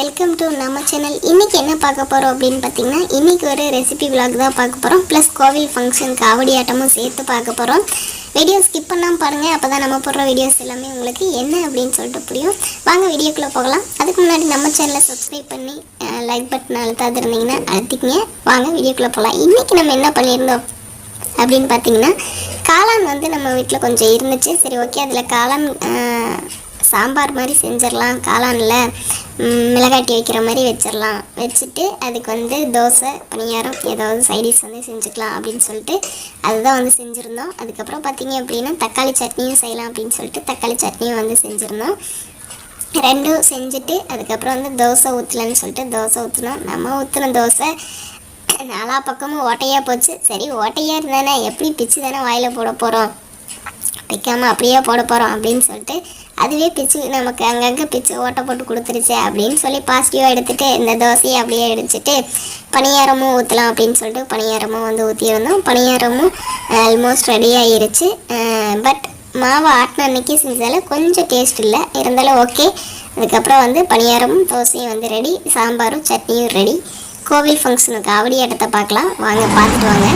Welcome to நம்ம channel இன்றைக்கி என்ன பார்க்க போகிறோம் அப்படின்னு பார்த்தீங்கன்னா இன்றைக்கி ஒரு ரெசிபி vlog தான் பார்க்க போகிறோம் ப்ளஸ் கோவில் ஃபங்க்ஷன் காவடி ஆட்டமும் சேர்த்து பார்க்க போகிறோம் வீடியோ ஸ்கிப் பண்ணாமல் பாருங்கள் அப்போ தான் நம்ம போடுற வீடியோஸ் எல்லாமே உங்களுக்கு என்ன அப்படின்னு சொல்லிட்டு புரியும். வாங்க வீடியோக்குள்ளே போகலாம். அதுக்கு முன்னாடி நம்ம சேனலை சப்ஸ்கிரைப் பண்ணி லைக் பட்டன் அழுத்தாது இருந்தீங்கன்னா அழுத்திக்கங்க. வாங்க வீடியோக்குள்ளே போகலாம். இன்றைக்கி நம்ம என்ன பண்ணியிருந்தோம் அப்படின்னு பார்த்தீங்கன்னா காளான் வந்து நம்ம வீட்டில் கொஞ்சம் இருந்துச்சு. சரி ஓகே அதில் காளான் சாம்பார் மாதிரி செஞ்சிடலாம். காளானில் மிளகாட்டி வைக்கிற மாதிரி வச்சிடலாம். வச்சுட்டு அதுக்கு வந்து தோசை பணியாரம் ஏதாவது சைடிஷ் வந்து செஞ்சுக்கலாம் அப்படின்னு சொல்லிட்டு அதுதான் வந்து செஞ்சுருந்தோம். அதுக்கப்புறம் பார்த்தீங்க அப்படின்னா தக்காளி சட்னியும் செய்யலாம் அப்படின்னு சொல்லிட்டு தக்காளி சட்னியும் வந்து செஞ்சுருந்தோம். ரெண்டும் செஞ்சுட்டு அதுக்கப்புறம் வந்து தோசை ஊற்றலன்னு சொல்லிட்டு தோசை ஊற்றினோம் நம்ம ஊற்றின தோசை நாலா பக்கமும் ஓட்டையாக போச்சு. சரி ஓட்டையாக இருந்தானே எப்படி பிச்சு தானே வாயில் போட போகிறோம் பிக்காமல் அப்படியே போட போகிறோம் அப்படின்னு சொல்லிட்டு அதுவே பிச்சு நமக்கு அங்கங்கே பிச்சு ஓட்டை போட்டு கொடுத்துருச்சு அப்படின்னு சொல்லி பாசிட்டிவாக எடுத்துகிட்டு இந்த தோசையை அப்படியே எடுத்துட்டு பணியாரமும் ஊற்றலாம் அப்படின்னு சொல்லிட்டு பணியாரமும் வந்து ஊற்றியிருந்தோம் பணியாரமும் ஆல்மோஸ்ட் ரெடி ஆயிருச்சு. பட் மாவு ஆட்டின அன்னைக்கு செஞ்சால கொஞ்சம் டேஸ்ட் இல்லை. இருந்தாலும் ஓகே அதுக்கப்புறம் வந்து பணியாரமும் தோசையும் வந்து ரெடி சாம்பாரும் சட்னியும் ரெடி கோவில் ஃபங்க்ஷனுக்கு அவடி இடத்த பார்க்கலாம். வாங்க பார்த்துட்டு வாங்க.